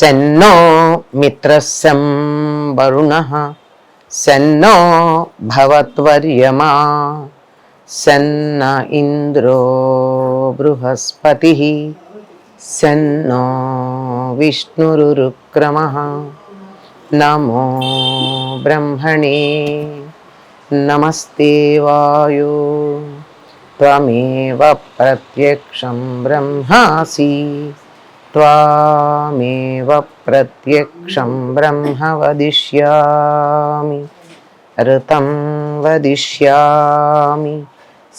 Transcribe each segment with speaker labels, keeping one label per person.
Speaker 1: సెన్నో మిత్రస్యం వరుణ. సెన్నో భవత్వర్యమా. సెన్న ఇంద్రో బృహస్పతి. సెన్నో విష్ణురుక్రమ నమో బ్రహ్మణే. నమస్తే వాయు. త్వమేవ ప్రత్యక్షం బ్రహ్మాసి. त्वामेव प्रत्यक्षं ब्रह्म वदिष्यामि ऋतं वदिष्यामि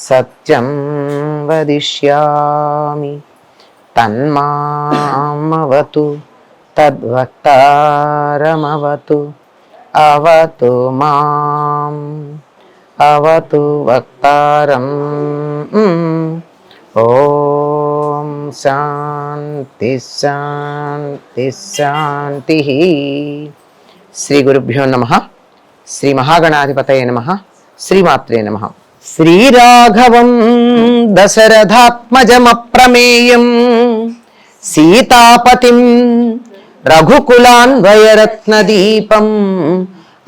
Speaker 1: सत्यं वदिष्यामि तन्मामवतु तद्वक्तारमवतु अवतु माम् अवतु वक्तारम् ఓం శాంతి శాంతి శాంతి. శ్రీ గురుభ్యో నమ. శ్రీ మహాగణాధిపతయ నమ. శ్రీమాత్రే నమ. శ్రీరాఘవం దశరథాత్మజమప్రమేయం. సీతాపతిం రఘుకులాన్వయరత్నదీపం.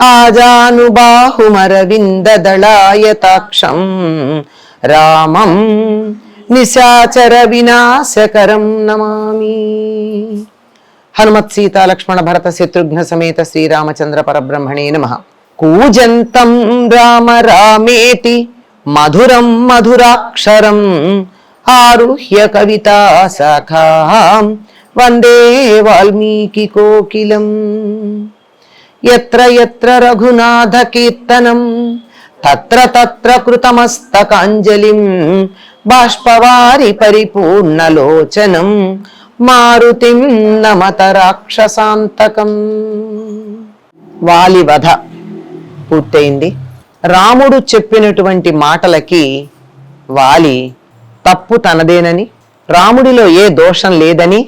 Speaker 1: ఆజానుబాహుమరవిందదళాయతాక్షం. రామం నిశాచర వినాశకరం నమామి. హనుమత్ సీత లక్ష్మణ భరత శత్రుఘ్న సమేత శ్రీరామచంద్ర పరబ్రహ్మణే నమ. కూజంతం రామ రామేతి మధురం మధురాక్షరం ఆరుహ్య కవితా శాఖాం వందే వాల్మీకి కోకిలం. ఎత్ర ఎత్ర రఘునాథ కీర్తనం తత్ర తత్ర కృతమస్తకాంజలిం బాష్పవారి పరిపూర్ణలోచనం మారుతిం నమత రాక్షసాంతకం వాలి వధ పూర్తయింది. రాముడు చెప్పినటువంటి మాటలకి వాలి తప్పు తనదేనని రాముడిలో ఏ దోషం లేదని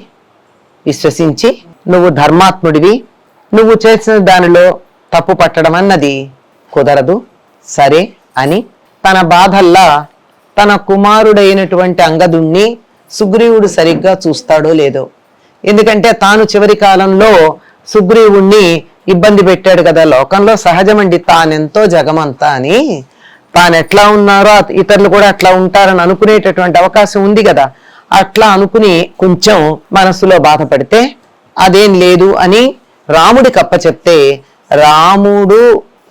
Speaker 1: విశ్వసించి నువ్వు ధర్మాత్ముడివి నువ్వు చేసిన దానిలో తప్పు పట్టడం అన్నది కుదరదు. సరే అని తన బాధల్లా తన కుమారుడైనటువంటి అంగదుణ్ణి సుగ్రీవుడు సరిగ్గా చూస్తాడో లేదో. ఎందుకంటే తాను చివరి కాలంలో సుగ్రీవుణ్ణి ఇబ్బంది పెట్టాడు కదా. లోకంలో సహజమండి తానెంతో జగమంతా అని. తాను ఎట్లా ఉన్నారో ఇతరులు కూడా అట్లా ఉంటారని అనుకునేటటువంటి అవకాశం ఉంది కదా. అట్లా అనుకుని కొంచెం మనసులో బాధపడితే అదేం లేదు అని రాముడు కప్ప చెప్తే రాముడు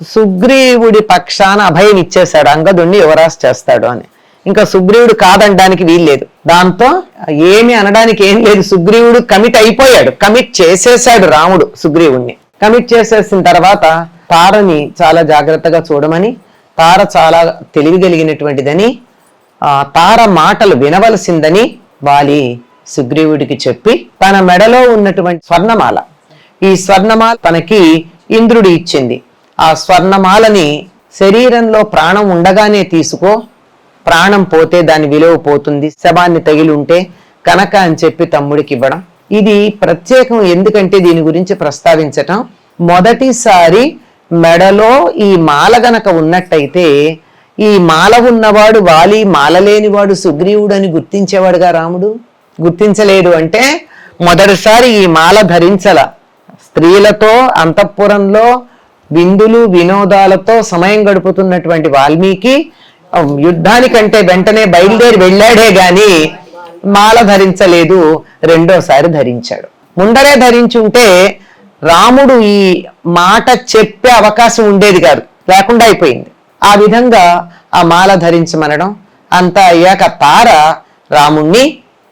Speaker 1: సుగ్రీవుడి పక్షాన అభయం ఇచ్చేశాడు అంగదుణ్ణి యువరాజు చేస్తాడు అని. ఇంకా సుగ్రీవుడు కాదనడానికి వీల్లేదు దాంతో ఏమి అనడానికి ఏం లేదు. సుగ్రీవుడు కమిట్ అయిపోయాడు. కమిట్ చేసేశాడు రాముడు సుగ్రీవుణ్ణి. కమిట్ చేసేసిన తర్వాత తారని చాలా జాగ్రత్తగా చూడమని తార చాలా తెలివిగలిగినటువంటిదని ఆ తార మాటలు వినవలసిందని వాలి సుగ్రీవుడికి చెప్పి తన మెడలో ఉన్నటువంటి స్వర్ణమాల. ఈ స్వర్ణమాల తనకి ఇంద్రుడు ఇచ్చింది. ఆ స్వర్ణమాలని శరీరంలో ప్రాణం ఉండగానే తీసుకో. ప్రాణం పోతే దాని విలువ పోతుంది. శవాన్ని తగిలి ఉంటే కనుక అని చెప్పి తమ్ముడికి ఇవ్వడం. ఇది ప్రత్యేకం ఎందుకంటే దీని గురించి ప్రస్తావించటం. మొదటిసారి మెడలో ఈ మాల గనక ఉన్నట్టయితే ఈ మాల ఉన్నవాడు వాలి మాల లేనివాడు సుగ్రీవుడు అని గుర్తించేవాడుగా రాముడు? గుర్తించలేడు అంటే మొదటిసారి ఈ మాల ధరించల. స్త్రీలతో అంతఃపురంలో విందులు వినోదాలతో సమయం గడుపుతున్నటువంటి వాల్మీకి యుద్ధానికంటే వెంటనే బయలుదేరి వెళ్ళాడే గాని మాల ధరించలేదు రెండోసారి ధరించాడు. ముందరే ధరించుంటే రాముడు ఈ మాట చెప్పే అవకాశం ఉండేది కాదు లేకుండా అయిపోయింది. ఆ విధంగా ఆ మాల ధరించమనడం అంతా అయ్యాక తార రాముణ్ణి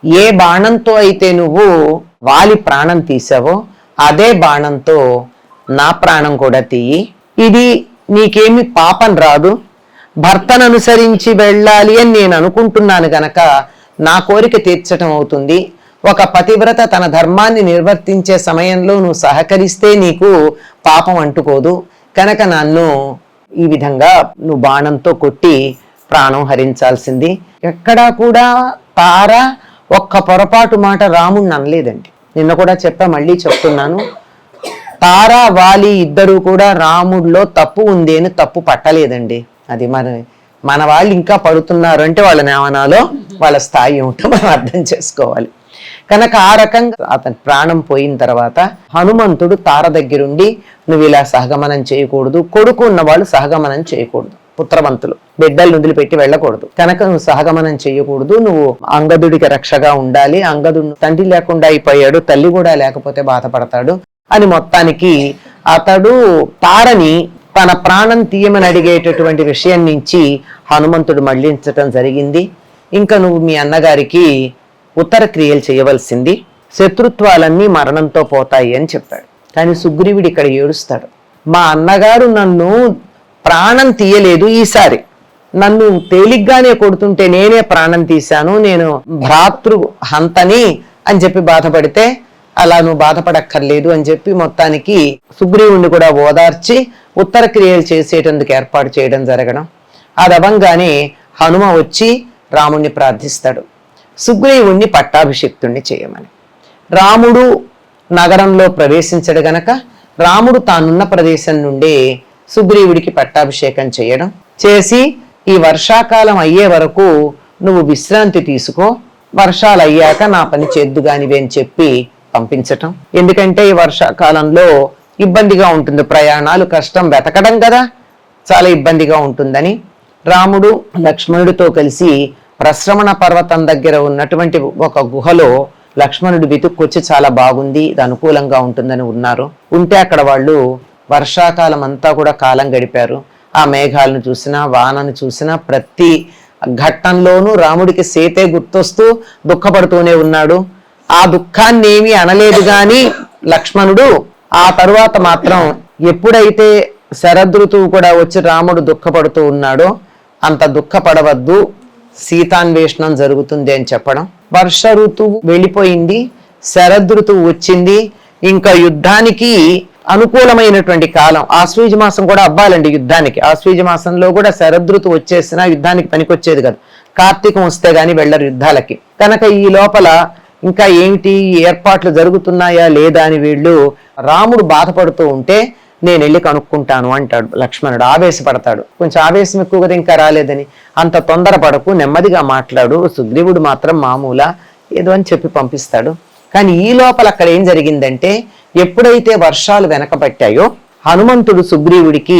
Speaker 1: ఏ బాణంతో అయితే నువ్వు వాలి ప్రాణం తీసావో అదే బాణంతో నా ప్రాణం కూడా తీయి. ఇది నీకేమి పాపం రాదు. భర్తను అనుసరించి వెళ్ళాలి అని నేను అనుకుంటున్నాను గనక నా కోరిక తీర్చటం అవుతుంది. ఒక పతివ్రత తన ధర్మాన్ని నిర్వర్తించే సమయంలో నువ్వు సహకరిస్తే నీకు పాపం అంటుకోదు. కనుక నన్ను ఈ విధంగా నువ్వు బాణంతో కొట్టి ప్రాణం హరించాల్సింది. ఎక్కడా కూడా తార ఒక్క పొరపాటు మాట రాముణ్ణి అనలేదండి. నిన్న కూడా చెప్పా మళ్ళీ చెప్తున్నాను. తారా వాలి ఇద్దరు కూడా రాముడిలో తప్పు ఉంది అని తప్పు పట్టలేదండి. అది మన మన వాళ్ళు ఇంకా పడుతున్నారు అంటే వాళ్ళ నేవనాలో వాళ్ళ స్థాయి ఏమిటో మనం అర్థం చేసుకోవాలి. కనుక ఆ రకంగా అతని ప్రాణం పోయిన తర్వాత హనుమంతుడు తార దగ్గరుండి నువ్వు ఇలా సహగమనం చేయకూడదు. కొడుకు ఉన్న వాళ్ళు సహగమనం చేయకూడదు. పుత్రవంతులు బిడ్డలు వదిలిపెట్టి వెళ్ళకూడదు. కనుక నువ్వు సహగమనం చేయకూడదు. నువ్వు అంగదుడికి రక్షగా ఉండాలి. అంగదుడు తండ్రి లేకుండా అయిపోయాడు. తల్లి కూడా లేకపోతే బాధపడతాడు. అని మొత్తానికి అతడు తారని తన ప్రాణం తీయమని అడిగేటటువంటి విషయం నుంచి హనుమంతుడు మళ్ళించటం జరిగింది. ఇంకా నువ్వు మీ అన్నగారికి ఉత్తర క్రియలు చేయవలసింది. శత్రుత్వాలన్నీ మరణంతో పోతాయి అని చెప్పాడు. కానీ సుగ్రీవుడు ఇక్కడ ఏడుస్తాడు. మా అన్నగారు నన్ను ప్రాణం తీయలేదు ఈసారి. నన్ను తేలిగ్గానే కొడుతుంటే నేనే ప్రాణం తీశాను. నేను భ్రాతృ హంతని అని చెప్పి బాధపడితే అలా నువ్వు బాధపడక్కర్లేదు అని చెప్పి మొత్తానికి సుగ్రీవుణ్ణి కూడా ఓదార్చి ఉత్తర క్రియలు చేసేటందుకు ఏర్పాటు చేయడం జరగడం. అది హనుమ వచ్చి రాముణ్ణి ప్రార్థిస్తాడు. సుగ్రీవుణ్ణి పట్టాభిషిక్తుణ్ణి చేయమని. రాముడు నగరంలో ప్రవేశించడు గనక రాముడు తానున్న ప్రదేశం నుండే సుగ్రీవుడికి పట్టాభిషేకం చేయడం చేసి ఈ వర్షాకాలం అయ్యే వరకు నువ్వు విశ్రాంతి తీసుకో వర్షాలు అయ్యాక నా పని చేద్దుగానివే అని చెప్పి పంపించటం. ఎందుకంటే ఈ వర్షాకాలంలో ఇబ్బందిగా ఉంటుంది ప్రయాణాలు కష్టం వెతకడం కదా. చాలా ఇబ్బందిగా ఉంటుందని రాముడు లక్ష్మణుడితో కలిసి ప్రశ్రమణ పర్వతం దగ్గర ఉన్నటువంటి ఒక గుహలో లక్ష్మణుడు వెతుక్కొచ్చి చాలా బాగుంది ఇది అనుకూలంగా ఉంటుందని ఉన్నారు. ఉంటే అక్కడ వాళ్ళు వర్షాకాలం అంతా కూడా కాలం గడిపారు. ఆ మేఘాలను చూసినా వానను చూసినా ప్రతి ఘట్టంలోనూ రాముడికి సీతే గుర్తొస్తూ దుఃఖపడుతూనే ఉన్నాడు. ఆ దుఃఖాన్ని ఏమీ అనలేదు గాని లక్ష్మణుడు ఆ తరువాత మాత్రం ఎప్పుడైతే శరదృతువు కూడా వచ్చి రాముడు దుఃఖపడుతూ ఉన్నాడో అంత దుఃఖపడవద్దు సీతాన్వేషణం జరుగుతుంది అని చెప్పడం. వర్ష ఋతువు వెళ్ళిపోయింది శరదృతువు వచ్చింది ఇంకా యుద్ధానికి అనుకూలమైనటువంటి కాలం. ఆశ్వీజ మాసం కూడా అవ్వాలండి యుద్ధానికి. ఆశ్వీజ మాసంలో కూడా శరదృతు వచ్చేసినా యుద్ధానికి పనికొచ్చేది కాదు. కార్తీకం వస్తే గాని వెళ్ళరు యుద్ధాలకి. కనుక ఈ లోపల ఇంకా ఏమిటి ఏర్పాట్లు జరుగుతున్నాయా లేదా అని వీళ్ళు రాముడు బాధపడుతూ ఉంటే నేను వెళ్ళి కనుక్కుంటాను అంటాడు లక్ష్మణుడు. ఆవేశపడతాడు. కొంచెం ఆవేశం ఎక్కువ కదా ఇంకా రాలేదని. అంత తొందరపడకు నెమ్మదిగా మాట్లాడు. సుగ్రీవుడు మాత్రం మామూలా ఏదో అని చెప్పి పంపిస్తాడు. కానీ ఈ లోపల అక్కడ ఏం జరిగిందంటే ఎప్పుడైతే వర్షాలు వెనకబట్టాయో హనుమంతుడు సుగ్రీవుడికి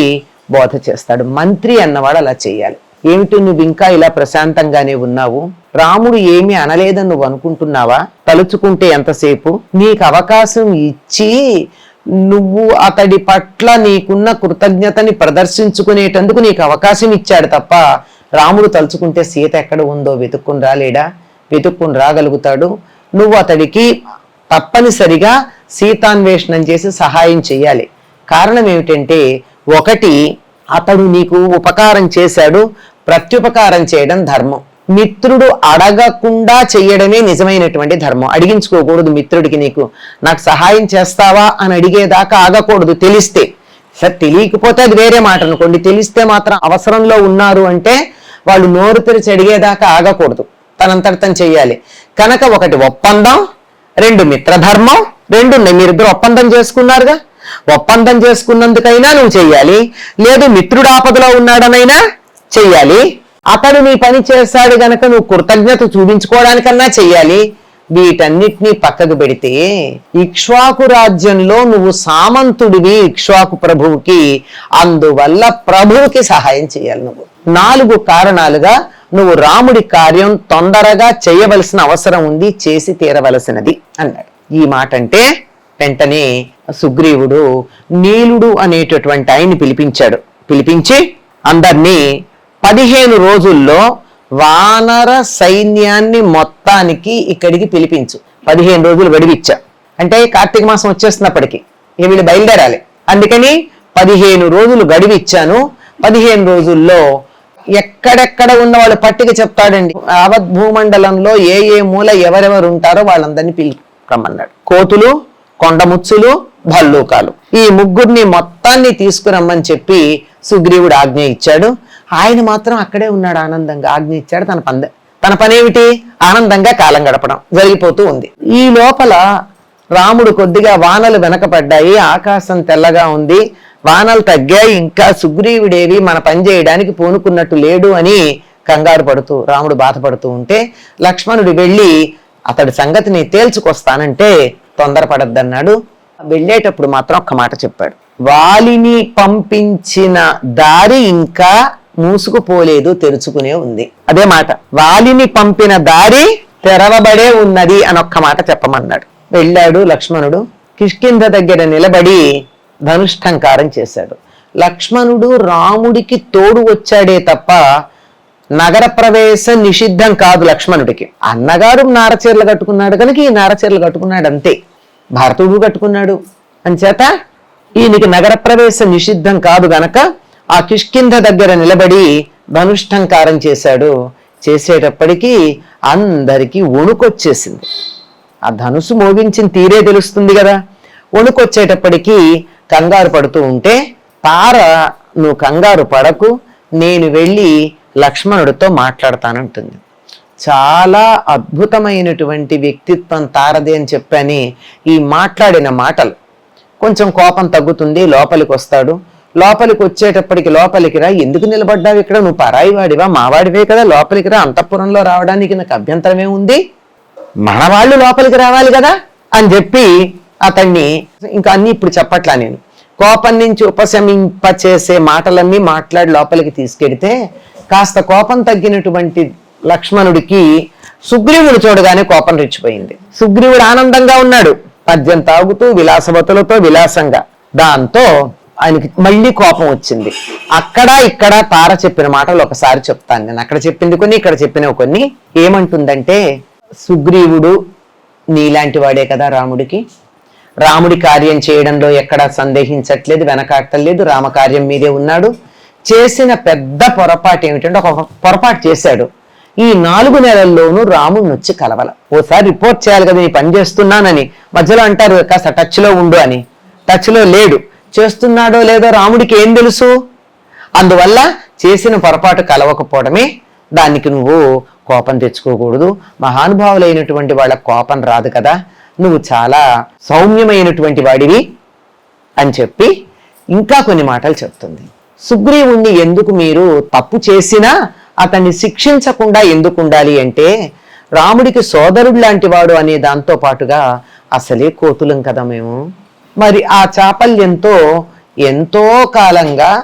Speaker 1: బోధ చేస్తాడు. మంత్రి అన్నవాడు అలా చేయాలి. ఏమిటి నువ్వు ఇంకా ఇలా ప్రశాంతంగానే ఉన్నావు? రాముడు ఏమీ అనలేదని నువ్వు అనుకుంటున్నావా? తలుచుకుంటే ఎంతసేపు? నీకు అవకాశం ఇచ్చి నువ్వు అతడి పట్ల నీకున్న కృతజ్ఞతని ప్రదర్శించుకునేటందుకు నీకు అవకాశం ఇచ్చాడు తప్ప రాముడు తలుచుకుంటే సీత ఎక్కడ ఉందో వెతుక్కుని రాలేడా? వెతుక్కుని రాగలుగుతాడు. నువ్వు అతడికి తప్పనిసరిగా సీతాన్వేషణం చేసి సహాయం చేయాలి కారణం ఏమిటంటే ఒకటి అతడు నీకు ఉపకారం చేశాడు. ప్రత్యుపకారం చేయడం ధర్మం. మిత్రుడు అడగకుండా చేయడమే నిజమైనటువంటి ధర్మం. అడిగించుకోకూడదు మిత్రుడికి నీకు. నాకు సహాయం చేస్తావా అని అడిగేదాకా ఆగకూడదు తెలిస్తే. సరే తెలియకపోతే అది వేరే మాట అనుకోండి. తెలిస్తే మాత్రం అవసరంలో ఉన్నారు అంటే వాళ్ళు నోరు తెరిచి అడిగేదాకా ఆగకూడదు. తనంతట తను చెయ్యాలి. కనుక ఒకటి ఒప్పందం రెండు మిత్రధర్మం రెండు ఉన్నాయి మీరిద్దరు ఒప్పందం చేసుకున్నారుగా? ఒప్పందం చేసుకున్నందుకైనా నువ్వు చెయ్యాలి. లేదు మిత్రుడు ఆపదలో ఉన్నాడనైనా చెయ్యాలి? అతడు నీ పని చేస్తాడు గనక నువ్వు కృతజ్ఞత చూపించుకోవడానికన్నా చెయ్యాలి? వీటన్నిటినీ పక్కకు పెడితే ఇక్ష్వాకు రాజ్యంలో నువ్వు సామంతుడివి ఇక్ష్వాకు ప్రభువుకి. అందువల్ల ప్రభువుకి సహాయం చేయాలి నువ్వు. నాలుగు కారణాలుగా నువ్వు రాముడి కార్యం తొందరగా చేయవలసిన అవసరం ఉంది చేసి తీరవలసినది అన్నాడు. ఈ మాట అంటే వెంటనే సుగ్రీవుడు నీలుడు అనేటటువంటి ఆయన్ని పిలిపించాడు. పిలిపించి అందరినీ పదిహేను రోజుల్లో వానర సైన్యాన్ని మొత్తానికి ఇక్కడికి పిలిపించు. పదిహేను రోజులు గడివిచ్చా అంటే కార్తీక మాసం వచ్చేస్తున్నప్పటికీ ఇక వీళ్ళు బయలుదేరాలి. అందుకని పదిహేను రోజులు గడివిచ్చాను. పదిహేను రోజుల్లో ఎక్కడెక్కడ ఉన్న వాళ్ళు పట్టిక చెప్తాడండి. యావత్ భూమండలంలో ఏ ఏ మూల ఎవరెవరు ఉంటారో వాళ్ళందరినీ పిలుకమ్మన్నాడు కోతులు కొండముచ్చులు భల్లూకాలు. ఈ ముగ్గురిని మొత్తాన్ని తీసుకురమ్మని చెప్పి సుగ్రీవుడు ఆజ్ఞ ఇచ్చాడు. ఆయన మాత్రం అక్కడే ఉన్నాడు ఆనందంగా. ఆజ్ఞ ఇచ్చాడు తన పంద తన పనేమిటి? ఆనందంగా కాలం గడపడం జరిగిపోతూ ఉంది. ఈ లోపల రాముడు కొద్దిగా వానలు వెనకపడ్డాయి. ఆకాశం తెల్లగా ఉంది. వానలు తగ్గాయి. ఇంకా సుగ్రీవుడేవి మన పని చేయడానికి పూనుకున్నట్టు లేడు అని కంగారు పడుతూ రాముడు బాధపడుతూ ఉంటే లక్ష్మణుడు వెళ్ళి అతడి సంగతిని తేల్చుకొస్తానంటే తొందరపడద్దన్నాడు. వెళ్ళేటప్పుడు మాత్రం ఒక్క మాట చెప్పాడు. వాలిని పంపించిన దారి ఇంకా మూసుకుపోలేదు తెరుచుకునే ఉంది. అదే మాట వాలిని పంపిన దారి తెరవబడే ఉన్నది అని ఒక్క మాట చెప్పమన్నాడు. వెళ్ళాడు లక్ష్మణుడు కిష్కింధ దగ్గర నిలబడి ధనుష్ఠంకారం చేశాడు. లక్ష్మణుడు రాముడికి తోడు వచ్చాడే తప్ప నగర ప్రవేశం నిషిద్ధం కాదు లక్ష్మణుడికి. అన్నగారు నారచీరలు కట్టుకున్నాడు కనుక ఈ నారచీరలు కట్టుకున్నాడు అంతే. భారతుడు కట్టుకున్నాడు. అంచేత ఈయనకి నగర ప్రవేశం నిషిద్ధం కాదు గనక ఆ కిష్కింధ దగ్గర నిలబడి ధనుష్టంకారం చేశాడు. చేసేటప్పటికీ అందరికీ వణుకొచ్చేసింది. ఆ ధనుసు మోగించిన తీరే తెలుస్తుంది కదా. వణుకొచ్చేటప్పటికీ కంగారు పడుతూ ఉంటే తార నువ్వు కంగారు పడకు నేను వెళ్ళి లక్ష్మణుడితో మాట్లాడతానంటుంది. చాలా అద్భుతమైనటువంటి వ్యక్తిత్వం తారది అని చెప్పని ఈ మాట్లాడిన మాటలు. కొంచెం కోపం తగ్గుతుంది లోపలికి వస్తాడు లోపలికి వచ్చేటప్పటికి లోపలికి రా. ఎందుకు నిలబడ్డావు ఇక్కడ? నువ్వు పరాయి వాడివా? మావాడివే కదా. లోపలికి రా. అంతఃపురంలో రావడానికి నాకు అభ్యంతరమే ఉంది. మన వాళ్ళు లోపలికి రావాలి కదా? అని చెప్పి అతన్ని ఇంకా అన్ని ఇప్పుడు చెప్పట్లా నేను. కోపం నుంచి ఉపశమింప చేసే మాటలన్నీ మాట్లాడి లోపలికి తీసుకెడితే కాస్త కోపం తగ్గినటువంటి లక్ష్మణుడికి సుగ్రీవుడు చూడగానే కోపం రెచ్చిపోయింది. సుగ్రీవుడు ఆనందంగా ఉన్నాడు. పద్యం తాగుతూ విలాసవతులతో విలాసంగా. దాంతో ఆయనకి మళ్ళీ కోపం వచ్చింది. అక్కడ ఇక్కడ తార చెప్పిన మాటలు ఒకసారి చెప్తాను నేను. అక్కడ చెప్పింది కొన్ని ఇక్కడ చెప్పినవి కొన్ని. ఏమంటుందంటే సుగ్రీవుడు నీలాంటి వాడే కదా రాముడికి. రాముడి కార్యం చేయడంలో ఎక్కడా సందేహించట్లేదు వెనకాడలేదు రామకార్యం మీదే ఉన్నాడు. చేసిన పెద్ద పొరపాటు ఏమిటంటే ఒక పొరపాటు చేశాడు. ఈ నాలుగు నెలల్లోనూ రాముడిని వచ్చి కలవల. ఓసారి రిపోర్ట్ చేయాలి కదా నీ పని చేస్తున్నానని. మధ్యలో అంటారు కాస్త టచ్లో ఉండు అని. టచ్లో లేడు. చేస్తున్నాడో లేదో రాముడికి ఏం తెలుసు? అందువల్ల చేసిన పొరపాటు కలవకపోవడమే. దానికి నువ్వు కోపం తెచ్చుకోకూడదు. మహానుభావులైనటువంటి వాళ్ళ కోపం రాదు కదా. నువ్వు చాలా సౌమ్యమైనటువంటి వాడివి అని చెప్పి ఇంకా కొన్ని మాటలు చెప్తుంది. సుగ్రీవుణ్ణి ఎందుకు మీరు తప్పు చేసినా అతన్ని శిక్షించకుండా ఎందుకు ఉండాలి అంటే రాముడికి సోదరుడు లాంటి వాడు అనే దాంతో పాటుగా అసలే కోతులం కదా మేము. మరి ఆ చాపల్యంతో ఎంతో కాలంగా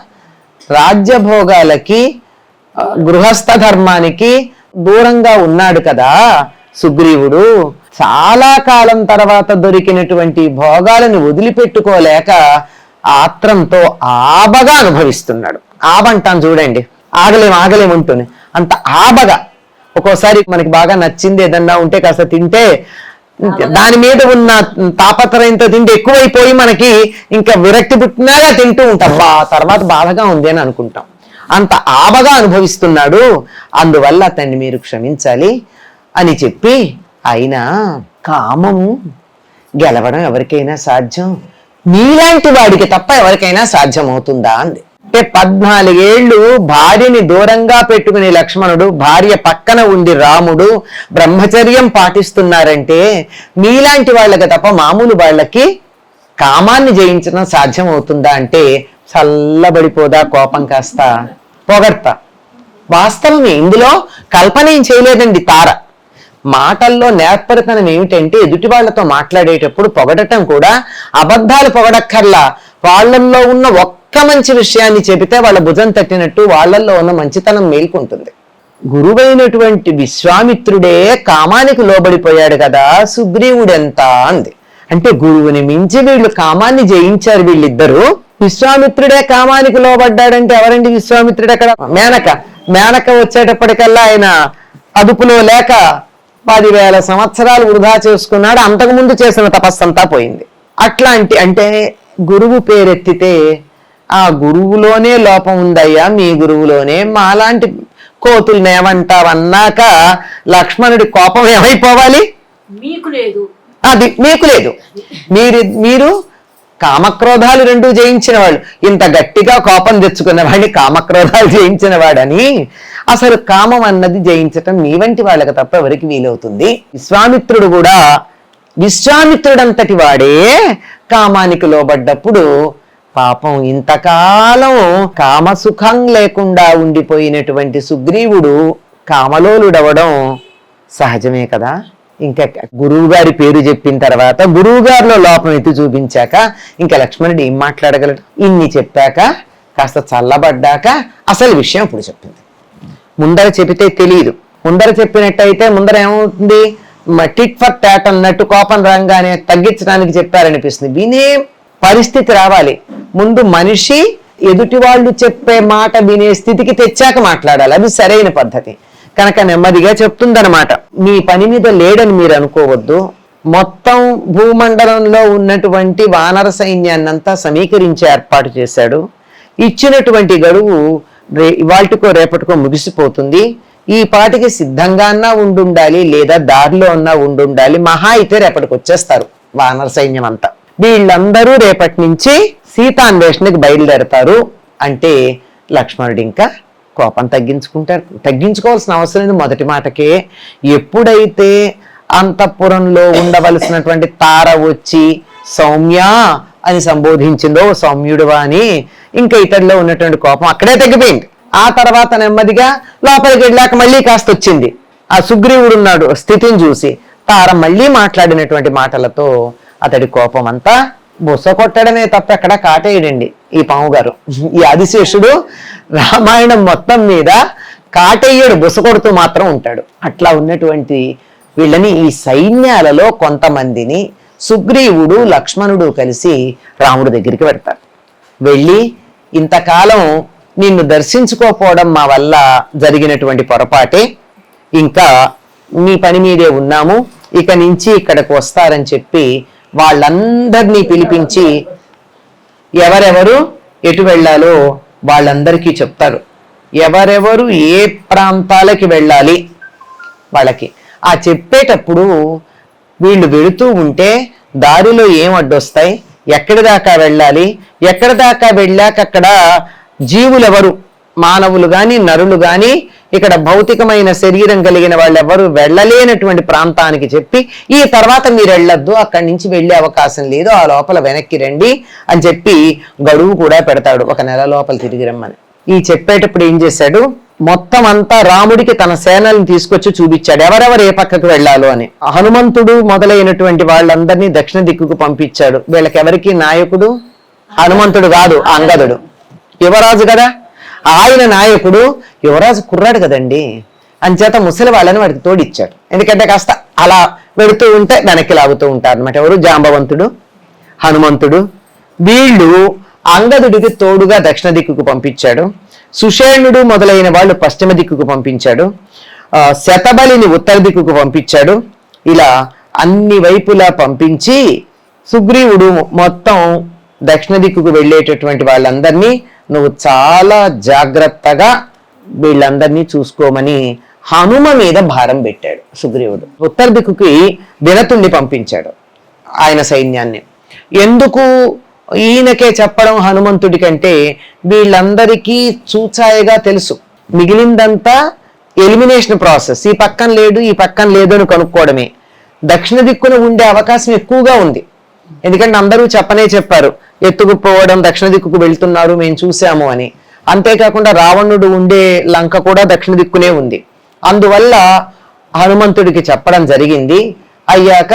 Speaker 1: రాజ్యభోగాలకి గృహస్థ ధర్మానికి దూరంగా ఉన్నాడు కదా సుగ్రీవుడు. చాలా కాలం తర్వాత దొరికినటువంటి భోగాలను వదిలిపెట్టుకోలేక ఆత్రంతో ఆబగా అనుభవిస్తున్నాడు. ఆబంటాను చూడండి. ఆగలేం ఆగలేం ఉంటుంది. అంత ఆబగా. ఒక్కోసారి మనకి బాగా నచ్చింది ఏదన్నా ఉంటే కాస్త తింటే దాని మీద ఉన్న తాపత్రయంతో తింటే ఎక్కువైపోయి మనకి ఇంకా విరక్తి పుట్టినాగా తింటూ ఉంటాం. బా తర్వాత బాధగా ఉంది అని అనుకుంటాం. అంత ఆబగా అనుభవిస్తున్నాడు. అందువల్ల అతన్ని మీరు క్షమించాలి అని చెప్పి అయినా కామము గెలవడం ఎవరికైనా సాధ్యం. నీలాంటి వాడికి తప్ప ఎవరికైనా సాధ్యమవుతుందా అంది. అంటే పద్నాలుగేళ్ళు భార్యని దూరంగా పెట్టుకునే లక్ష్మణుడు భార్య పక్కన ఉండి రాముడు బ్రహ్మచర్యం పాటిస్తున్నారంటే మీలాంటి వాళ్ళకి తప్ప మామూలు వాళ్ళకి కామాన్ని జయించడం సాధ్యం అవుతుందా అంటే చల్లబడిపోదా కోపం కాస్త పొగడ్త. వాస్తవమే ఇందులో కల్పన ఏం చేయలేదండి తార. మాటల్లో నేర్పరితనం ఏమిటంటే ఎదుటి వాళ్ళతో మాట్లాడేటప్పుడు పొగడటం కూడా అబద్ధాలు పొగడక్కర్లా. వాళ్ళల్లో ఉన్న ఒక్క మంచి విషయాన్ని చెబితే వాళ్ళ భుజం తట్టినట్టు వాళ్ళల్లో ఉన్న మంచితనం మేల్కొంటుంది. గురువైనటువంటి విశ్వామిత్రుడే కామానికి లోబడిపోయాడు కదా సుగ్రీవుడెంత అంది. అంటే గురువుని మించి వీళ్ళు కామాన్ని జయించారు వీళ్ళిద్దరూ. విశ్వామిత్రుడే కామానికి లోబడ్డాడంటే ఎవరండి విశ్వామిత్రుడు అక్కడ? మేనక. మేనక వచ్చేటప్పటికల్లా ఆయన అదుపులో లేక పదివేల సంవత్సరాలు వృధా చేసుకున్నాడు. అంతకుముందు చేసిన తపస్సంతా పోయింది. అట్లాంటి అంటే గురువు పేరెత్తితే ఆ గురువులోనే లోపం ఉందయ్యా మీ గురువులోనే మాలాంటి కోతులు నేమంటావన్నాక లక్ష్మణుడి కోపం ఏమైపోవాలి?
Speaker 2: మీకు లేదు.
Speaker 1: అది మీకు లేదు. మీరు మీరు కామక్రోధాలు రెండు జయించిన వాళ్ళు ఇంత గట్టిగా కోపం తెచ్చుకున్న వాడిని కామక్రోధాలు జయించిన వాడని అసలు కామం అన్నది జయించటం మీ వంటి వాళ్ళకి తప్ప ఎవరికి వీలవుతుంది. విశ్వామిత్రుడు కూడా విశ్వామిత్రుడంతటి వాడే కామానికి లోబడ్డప్పుడు పాపం ఇంతకాలం కామసుఖం లేకుండా ఉండిపోయినటువంటి సుగ్రీవుడు కామలోలుడవడం సహజమే కదా? ఇంకా గురువు గారి పేరు చెప్పిన తర్వాత గురువు గారిలో లోపం ఎత్తి చూపించాక ఇంకా లక్ష్మణుడు ఏం మాట్లాడగలడు? ఇన్ని చెప్పాక కాస్త చల్లబడ్డాక అసలు విషయం ఇప్పుడు చెప్పింది. ముందర చెబితే తెలియదు ముందర చెప్పినట్టయితే ముందర ఏమవుతుంది టిట్ ఫర్ టాట్ అన్నట్టు కోపం రాగానే తగ్గించడానికి చెప్పారనిపిస్తుంది. వినే పరిస్థితి రావాలి. ముందు మనిషి ఎదుటి వాళ్ళు చెప్పే మాట వినే స్థితికి తెచ్చాక మాట్లాడాలి. అది సరైన పద్ధతి. కనుక నెమ్మదిగా చెప్తుందనమాట మీ పని మీద లేడని మీరు అనుకోవద్దు. మొత్తం భూమండలంలో ఉన్నటువంటి వానర సైన్యాన్నంతా సమీకరించి ఏర్పాటు చేశాడు. ఇచ్చినటువంటి గడువు రే ఇవాళకో రేపటికో ముగిసిపోతుంది. ఈ పాటికి సిద్ధంగా అన్నా ఉండుండాలి లేదా దారిలో అన్నా ఉండుండాలి. మహా అయితే రేపటికి వచ్చేస్తారు వానర సైన్యం అంతా వీళ్ళందరూ రేపటి నుంచి సీతాన్వేషణకి బయలుదేరతారు. అంటే లక్ష్మణుడు ఇంకా కోపం తగ్గించుకుంటారు తగ్గించుకోవాల్సిన అవసరం లేదు. మొదటి మాటకే ఎప్పుడైతే అంతఃపురంలో ఉండవలసినటువంటి తార వచ్చి సౌమ్య అని సంబోధించిందో సౌమ్యుడువా అని ఇంకా ఇతడిలో ఉన్నటువంటి కోపం అక్కడే తగ్గిపోయింది. ఆ తర్వాత నెమ్మదిగా లోపలికి వెళ్ళాక మళ్ళీ కాస్త వచ్చింది ఆ సుగ్రీవుడు ఉన్నాడు స్థితిని చూసి తార మళ్ళీ మాట్లాడినటువంటి మాటలతో అతడి కోపం అంతా బుస కొట్టడమే తప్ప ఎక్కడ కాటేయడండి ఈ పాము గారు ఈ ఆదిశేషుడు రామాయణం మొత్తం మీద కాటేయుడు బుస కొడుతూ మాత్రం ఉంటాడు. అట్లా ఉన్నటువంటి వీళ్ళని ఈ సైన్యాలలో కొంతమందిని సుగ్రీవుడు లక్ష్మణుడు కలిసి రాముడి దగ్గరికి పెడతారు. వెళ్ళి ఇంతకాలం నిన్ను దర్శించుకోకపోవడం మా వల్ల జరిగినటువంటి పొరపాటే ఇంకా నీ పని మీదే ఉన్నాము ఇక నుంచి ఇక్కడికి వస్తారని చెప్పి వాళ్ళందరినీ పిలిపించి ఎవరెవరు ఎటు వెళ్ళాలో వాళ్ళందరికీ చెప్తారు. ఎవరెవరు ఏ ప్రాంతాలకి వెళ్ళాలి వాళ్ళకి. ఆ చెప్పేటప్పుడు వీళ్ళు వెళుతూ ఉంటే దారిలో ఏం అడ్డొస్తాయి? ఎక్కడి దాకా వెళ్ళాలి? ఎక్కడి దాకా వెళ్ళాక అక్కడ జీవులెవరు? మానవులు గాని నరులు గాని ఇక్కడ భౌతికమైన శరీరం కలిగిన వాళ్ళు ఎవరు వెళ్ళలేనటువంటి ప్రాంతానికి చెప్పి ఈ తర్వాత మీరు వెళ్ళొద్దు అక్కడి నుంచి వెళ్ళే అవకాశం లేదు ఆ లోపల వెనక్కి రండి అని చెప్పి గడువు కూడా పెడతాడు ఒక నెల లోపల తిరిగి రమ్మని. ఈ చెప్పేటప్పుడు ఏం చేశాడు? మొత్తం అంతా రాముడికి తన సేనల్ని తీసుకొచ్చి చూపించాడు ఎవరెవరు ఏ పక్కకు వెళ్ళాలో అని. హనుమంతుడు మొదలైనటువంటి వాళ్ళందరినీ దక్షిణ దిక్కుకు పంపించాడు. వీళ్ళకెవరికి? నాయకుడు? హనుమంతుడు కాదు అంగదుడు. యువరాజు కదా? ఆయన నాయకుడు యువరాజు కుర్రాడు కదండి. అంచేత ముసలి వాళ్ళని వాడికి తోడిచ్చాడు. ఎందుకంటే కాస్త అలా పెడుతూ ఉంటే వెనక్కి లాగుతూ ఉంటారు అనమాట ఎవరు? జాంబవంతుడు హనుమంతుడు. వీళ్ళు అంగదుడికి తోడుగా దక్షిణ దిక్కుకు పంపించాడు. సుషేణుడు మొదలైన వాళ్ళు పశ్చిమ దిక్కుకు పంపించాడు. శతబలిని ఉత్తర దిక్కుకు పంపించాడు. ఇలా అన్ని వైపులా పంపించి సుగ్రీవుడు మొత్తం దక్షిణ దిక్కుకు వెళ్ళేటటువంటి వాళ్ళందరినీ నువ్వు చాలా జాగ్రత్తగా వీళ్ళందరినీ చూసుకోమని హనుమ మీద భారం పెట్టాడు సుగ్రీవుడు. ఉత్తర దిక్కుకి వినతుణ్ణి పంపించాడు ఆయన సైన్యాన్ని. ఎందుకు ఈయనకే చెప్పడం హనుమంతుడి కంటే వీళ్ళందరికీ చూచాయగా తెలుసు. మిగిలిందంతా ఎలిమినేషన్ ప్రాసెస్ ఈ పక్కన లేడు ఈ పక్కన లేదు అని కనుక్కోవడమే. దక్షిణ దిక్కున ఉండే అవకాశం ఎక్కువగా ఉంది. ఎందుకంటే అందరూ చెప్పనే చెప్పారు ఎత్తుకుపోవడం దక్షిణ దిక్కుకు వెళ్తున్నారు మేము చూసాము అని. అంతేకాకుండా రావణుడు ఉండే లంక కూడా దక్షిణ దిక్కునే ఉంది. అందువల్ల హనుమంతుడికి చెప్పడం జరిగింది. అయ్యాక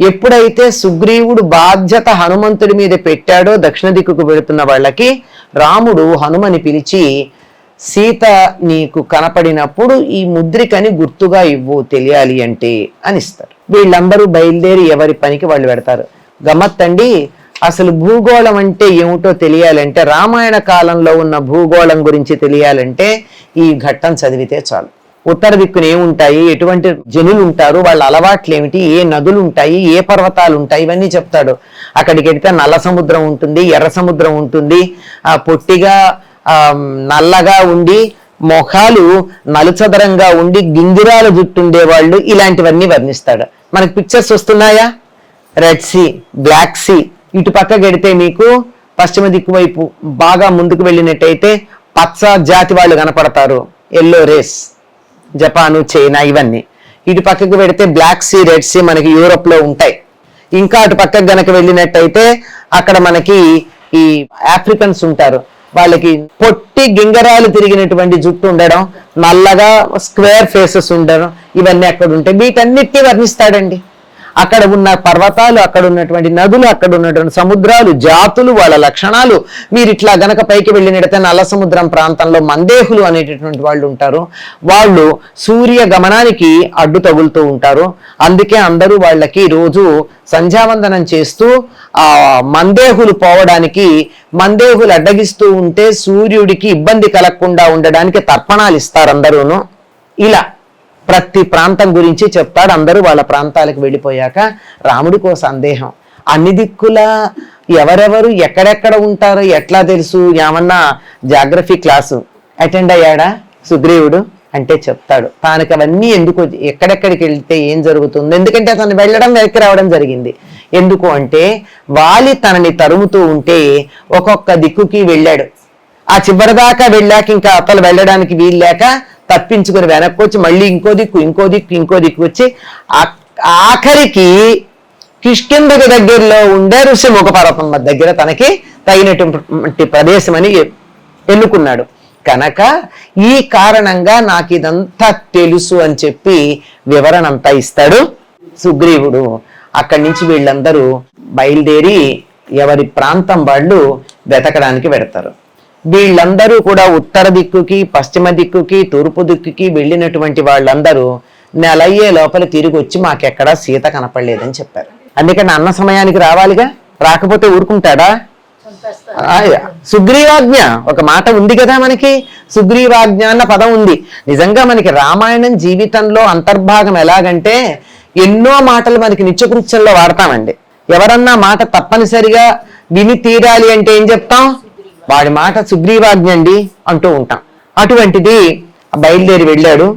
Speaker 1: ఎప్పుడైతే సుగ్రీవుడు బాధ్యత హనుమంతుడి మీద పెట్టాడో దక్షిణ దిక్కుకు వెళుతున్న వాళ్ళకి రాముడు హనుమని పిలిచి సీత నీకు కనపడినప్పుడు ఈ ముద్రికని గుర్తుగా ఇవ్వు తెలియాలి అంటే అనిస్తారు. వీళ్ళందరూ బయలుదేరి ఎవరి పనికి వాళ్ళు పెడతారు గమ్మత్తండి అసలు భూగోళం అంటే ఏమిటో తెలియాలంటే రామాయణ కాలంలో ఉన్న భూగోళం గురించి తెలియాలంటే ఈ ఘట్టం చదివితే చాలు. ఉత్తర దిక్కున ఏముంటాయి? ఎటువంటి జనులు ఉంటారు? వాళ్ళ అలవాట్లు ఏమిటి ఏ నదులు ఉంటాయి ఏ పర్వతాలు ఉంటాయి ఇవన్నీ చెప్తాడు. అక్కడికి వెళితే నల్ల సముద్రం ఉంటుంది ఎర్ర సముద్రం ఉంటుంది. ఆ పొట్టిగా ఆ నల్లగా ఉండి మొఖాలు నలుచదరంగా ఉండి గింగిరాల జుట్టుండే వాళ్ళు ఇలాంటివన్నీ వర్ణిస్తాడు. మనకి పిక్చర్స్ వస్తున్నాయా? రెడ్ సీ బ్లాక్ సీ ఇటు పక్క గడితే మీకు పశ్చిమ దిక్కు వైపు బాగా ముందుకు వెళ్ళినట్టయితే పచ్చ జాతి వాళ్ళు కనపడతారు. ఎల్లో రేస్ జపాను చైనా ఇవన్నీ. ఇటు పక్కకు పెడితే బ్లాక్ సీ రెడ్ సీ మనకి యూరోప్లో ఉంటాయి. ఇంకా అటు పక్కకు గనక వెళ్ళినట్టయితే అక్కడ మనకి ఈ ఆఫ్రికన్స్ ఉంటారు. వాళ్ళకి పొట్టి గింగరాలు తిరిగినటువంటి జుట్టు ఉండడం నల్లగా స్క్వేర్ ఫేసెస్ ఉండడం ఇవన్నీ అక్కడ ఉంటాయి. వీటన్నిటిని వర్ణిస్తాడండి. అక్కడ ఉన్న పర్వతాలు అక్కడ ఉన్నటువంటి నదులు అక్కడ ఉన్నటువంటి సముద్రాలు జాతులు వాళ్ళ లక్షణాలు. మీరు ఇట్లా గనక పైకి వెళ్ళినట్టయితే నల్ల సముద్రం ప్రాంతంలో మందేహులు అనేటటువంటి వాళ్ళు ఉంటారు. వాళ్ళు సూర్య గమనానికి అడ్డు తగులుతూ ఉంటారు. అందుకే అందరూ వాళ్ళకి రోజు సంధ్యావందనం చేస్తూ ఆ మందేహులు పోవడానికి మందేహులు అడ్డగిస్తూ ఉంటే సూర్యుడికి ఇబ్బంది కలగకుండా ఉండడానికి తర్పణాలు ఇస్తారు అందరూను. ఇలా. ప్రతి ప్రాంతం గురించి చెప్తాడు అందరూ వాళ్ళ ప్రాంతాలకు వెళ్ళిపోయాక రాముడికో సందేహం. అన్ని దిక్కుల ఎవరెవరు ఎక్కడెక్కడ ఉంటారో ఎట్లా తెలుసు? ఏమన్నా జాగ్రఫీ క్లాసు అటెండ్ అయ్యాడా? సుగ్రీవుడు అంటే చెప్తాడు. తానికి అవన్నీ ఎందుకు ఎక్కడెక్కడికి వెళ్తే ఏం జరుగుతుంది? ఎందుకంటే అతను వెళ్ళడం వెనక్కి రావడం జరిగింది. ఎందుకు అంటే వాలి తనని తరుముతూ ఉంటే ఒక్కొక్క దిక్కుకి వెళ్ళాడు. ఆ చివరిదాకా వెళ్ళాక ఇంకా అతను వెళ్ళడానికి వీలు లేక తప్పించుకుని వెనక్కి వచ్చి మళ్ళీ ఇంకో దిక్కు ఇంకో దిక్కు ఇంకో దిక్కు వచ్చి ఆఖరికి కిష్కిందకి దగ్గరలో ఉండే ఋషిముఖ పర్వతం దగ్గర తనకి తగినటువంటి ప్రదేశం అని ఎన్నుకున్నాడు. కనుక ఈ కారణంగా నాకు ఇదంతా తెలుసు అని చెప్పి వివరణ అంతా ఇస్తాడు సుగ్రీవుడు. అక్కడి నుంచి వీళ్ళందరూ బయలుదేరి ఎవరి ప్రాంతం వాళ్ళు వెతకడానికి పెడతారు. వీళ్ళందరూ కూడా ఉత్తర దిక్కుకి పశ్చిమ దిక్కుకి తూర్పు దిక్కుకి వెళ్ళినటువంటి వాళ్ళందరూ నెలయ్యే లోపల తిరిగి వచ్చి మాకెక్కడా సీత కనపడలేదని చెప్పారు. అందుకని అన్న సమయానికి రావాలిగా? రాకపోతే ఊరుకుంటాడా? సుగ్రీవాజ్ఞ ఒక మాట ఉంది కదా మనకి? సుగ్రీవాజ్ఞ అన్న పదం ఉంది. నిజంగా మనకి రామాయణం జీవితంలో అంతర్భాగం ఎలాగంటే ఎన్నో మాటలు మనకి నిత్యకృత్యంలో వాడతామండి. ఎవరన్నా మాట తప్పనిసరిగా విని తీరాలి అంటే ఏం చెప్తాం? వాడి మాట సుగ్రీవాజ్ఞ అండి అంటూ ఉంటాం. అటువంటిది బయలుదేరి వెళ్ళాడు.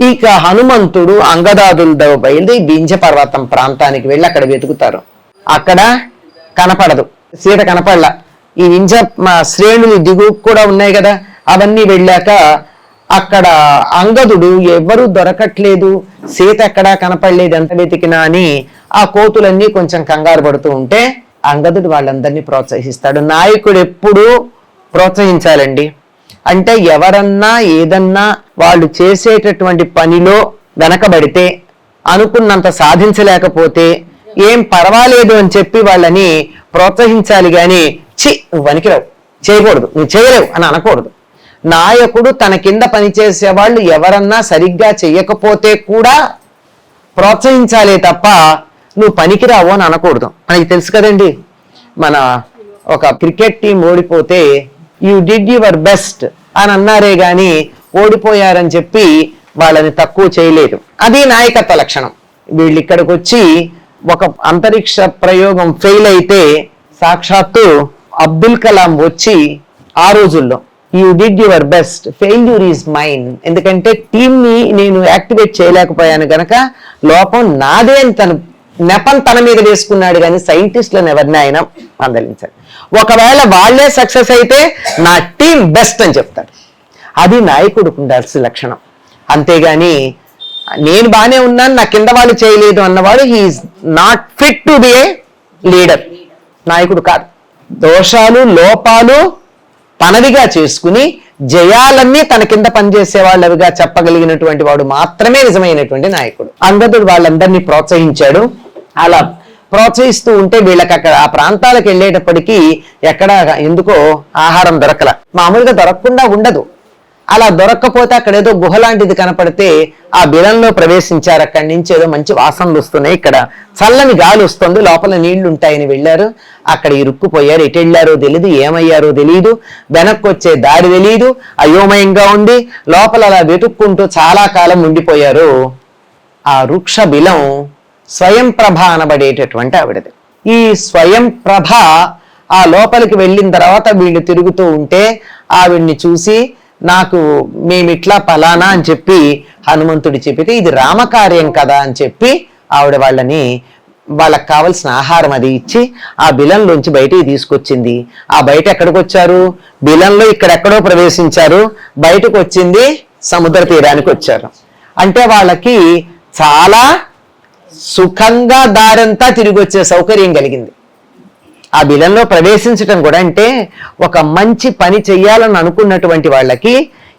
Speaker 1: ఇక హనుమంతుడు అంగదాదులతో బయలుదేరి బింజ పర్వతం ప్రాంతానికి వెళ్ళి అక్కడ వెతుకుతారు. అక్కడ కనపడదు. సీత కనపడలా. ఈ వింజ మా శ్రేణులు దిగు కూడా ఉన్నాయి కదా. అవన్నీ వెళ్ళాక అక్కడ అంగదుడు ఎవరు దొరకట్లేదు. సీత ఎక్కడా కనపడలేదు. ఎంత వెతికినా అని ఆ కోతులన్నీ కొంచెం కంగారు పడుతూ ఉంటే అంగదుడు వాళ్ళందరినీ ప్రోత్సహిస్తాడు. నాయకుడు ఎప్పుడూ ప్రోత్సహించాలండి. అంటే ఎవరన్నా ఏదన్నా వాళ్ళు చేసేటటువంటి పనిలో వెనకబడితే అనుకున్నంత సాధించలేకపోతే ఏం పర్వాలేదు అని చెప్పి వాళ్ళని ప్రోత్సహించాలి కానీ చి నువ్వు పనికిరావు చేయకూడదు. నువ్వు చేయలేవు అని అనకూడదు. నాయకుడు తన కింద పనిచేసే వాళ్ళు ఎవరన్నా సరిగ్గా చెయ్యకపోతే కూడా ప్రోత్సహించాలే తప్ప నువ్వు పనికిరావు అని అనకూడదు. మనకి తెలుసు కదండి మన ఒక క్రికెట్ టీం ఓడిపోతే యూ డిడ్ యువర్ బెస్ట్ అని అన్నారే గాని ఓడిపోయారని చెప్పి వాళ్ళని తక్కువ చేయలేదు. అది నాయకత్వ లక్షణం. వీళ్ళు ఇక్కడికి వచ్చి ఒక అంతరిక్ష ప్రయోగం ఫెయిల్ అయితే సాక్షాత్తు అబ్దుల్ కలాం వచ్చి ఆ రోజుల్లో you did your best failure is mine ఎందుకంటే టీమ్ని నేను యాక్టివేట్ చేయలేకపోయాను గనక లోపం నాదే అని తను నెపం తన మీద వేసుకున్నాడు కానీ సైంటిస్టులను ఎవరిని ఆయన మందలించాడు ఒకవేళ వాళ్ళే సక్సెస్ అయితే నా టీం బెస్ట్ అని చెప్తాడు. అది నాయకుడికి ఉండాల్సిన లక్షణం. అంతేగాని నేను బాగానే ఉన్నాను నా కింద వాళ్ళు చేయలేదు అన్నవాడు he is not fit to be a leader నాయకుడు కాదు. దోషాలు లోపాలు తనవిగా చేసుకుని జయాలన్నీ తన కింద పనిచేసే వాళ్ళవిగా చెప్పగలిగినటువంటి వాడు మాత్రమే నిజమైనటువంటి నాయకుడు. అంగదుడు వాళ్ళందరినీ ప్రోత్సహించాడు. అలా ప్రోత్సహిస్తూ ఉంటే వీళ్ళకి అక్కడ ఆ ప్రాంతాలకు వెళ్ళేటప్పటికీ ఎక్కడ ఎందుకో ఆహారం దొరకల. మామూలుగా దొరకకుండా ఉండదు. అలా దొరక్కపోతే అక్కడ ఏదో గుహ లాంటిది కనపడితే ఆ బిలంలో ప్రవేశించారు. అక్కడి నుంచి ఏదో మంచి వాసనలు వస్తున్నాయి. ఇక్కడ చల్లని గాలి వస్తుంది. లోపల నీళ్ళు ఉంటాయని వెళ్ళారు. అక్కడ ఇరుక్కుపోయారు. ఎటు వెళ్ళారో తెలియదు ఏమయ్యారో తెలియదు వెనక్కి వచ్చే దారి తెలియదు అయోమయంగా ఉంది. లోపల అలా వెతుక్కుంటూ చాలా కాలం ఉండిపోయారు. ఆ వృక్ష బిలం స్వయం ప్రభ అనబడేటటువంటి ఆవిడది. ఈ స్వయం ప్రభ ఆ లోపలికి వెళ్ళిన తర్వాత వీళ్ళు తిరుగుతూ ఉంటే ఆవిడ్ని చూసి నాకు మేమిట్లా పలానా అని చెప్పి హనుమంతుడు చెప్పితే ఇది రామకార్యం కదా అని చెప్పి ఆవిడ వాళ్ళని వాళ్ళకి కావలసిన ఆహారం అది ఇచ్చి ఆ బిలంలోంచి బయటికి తీసుకొచ్చింది. ఆ బయట ఎక్కడికి వచ్చారు? బిలంలో ఇక్కడెక్కడో ప్రవేశించారు. బయటకు వచ్చింది సముద్ర తీరానికి వచ్చారు. అంటే వాళ్ళకి చాలా సుఖంగా దారంతా తిరిగి వచ్చే సౌకర్యం కలిగింది. ఆ బిలంలో ప్రవేశించటం కూడా అంటే ఒక మంచి పని చెయ్యాలని అనుకున్నటువంటి వాళ్ళకి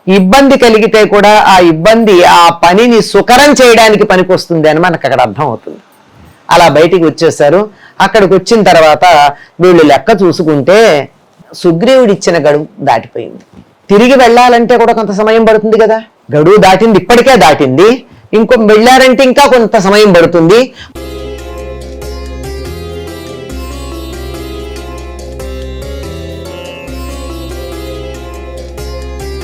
Speaker 1: ఇబ్బంది కలిగితే కూడా ఆ ఇబ్బంది ఆ పనిని సుకరం చేయడానికి పనికొస్తుంది అని మనకు అక్కడ అర్థం అవుతుంది అలా బయటికి వచ్చేసారు. అక్కడికి వచ్చిన తర్వాత వీళ్ళు లెక్క చూసుకుంటే సుగ్రీవుడు ఇచ్చిన గడువు దాటిపోయింది. తిరిగి వెళ్ళాలంటే కూడా కొంత సమయం పడుతుంది కదా. గడువు దాటింది ఇప్పటికే దాటింది. ఇంకో వెళ్ళారంటే ఇంకా కొంత సమయం పడుతుంది.